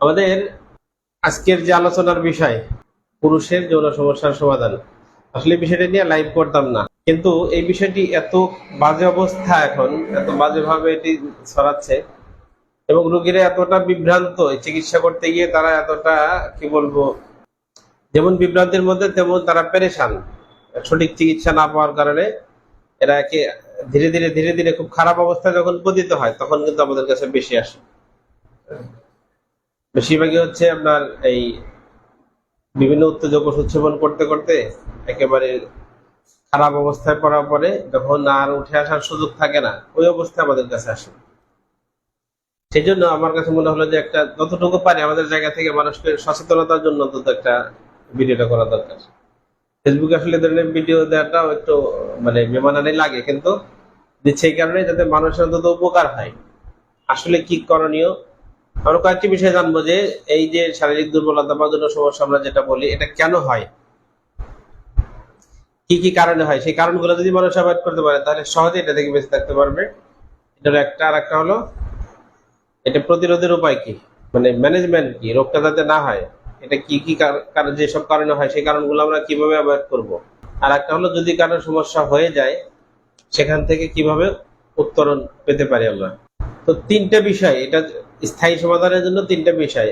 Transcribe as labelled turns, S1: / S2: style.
S1: আমাদের আজকের যে আলোচনার বিষয়, পুরুষের যৌন সমস্যার সমাধান। আসলে বিষয়টা নিয়ে লাইভ করতাম না। কিন্তু এই বিষয়টি এত বাজে অবস্থা এখন, এত বাজেভাবে এটি ছড়াচ্ছে, এবং রোগীরা এতটা বিভ্রান্ত চিকিৎসা করতে গিয়ে তারা এতটা, কি বলব, যেমন বিভ্রান্তির মধ্যে তেমন তারা পেরেশান। সঠিক চিকিৎসা না পাওয়ার কারণে এরা একে ধীরে ধীরে ধীরে ধীরে খুব খারাপ অবস্থায় যখন পতিত হয়, তখন কিন্তু আমাদের কাছে বেশি আসে। বেশিরভাগই হচ্ছে আপনার এই বিভিন্ন উত্তেজক ওষুধ সেবন করতে করতে একেবারে খারাপ অবস্থায় পড়ার পরে যখন আর উঠে আসার সুযোগ থাকে না, ওই অবস্থায় আমাদের কাছে আসে। সেই জন্য আমার কাছে মনে হলো যে একটা যতটুকু পারি আমাদের জায়গা থেকে মানুষকে সচেতনতার জন্য অন্তত একটা ভিডিওটা করা দরকার। ফেসবুকে আসলে ধরনের ভিডিও দেওয়াটাও একটু মানে বেমানানি লাগে, কিন্তু সেই কারণে যাতে মানুষের অন্তত উপকার হয়। আসলে কি করণীয়? আমরা কয়েকটি বিষয় জানব যে, এই যে শারীরিক দুর্বলতা বা জন্য সমস্যা আমরা যেটা বলি, এটা কেন হয়? কি কি কারণে হয়? সেই কারণগুলো যদি মানুষ অ্যাভয়েড করতে পারে, তাহলে সহজে এটা থেকে বেঁচে থাকতে পারবে। এটার একটা আর একটা হলো, এটা প্রতিরোধের উপায় কি? মানে ম্যানেজমেন্ট কি? রোগটা যাতে না হয়, এটা কি কি কার- কারণ যেসব কারণে হয়, সেই কারণগুলো আমরা কীভাবে অ্যাভয়েড করব? আর একটা হলো, যদি কারও সমস্যা হয়ে যায়, সেখান থেকে কীভাবে উত্তরণ পেতে পারি আমরা? তো তিনটা বিষয়, এটা স্থায়ী সমাধানের জন্য তিনটা বিষয়।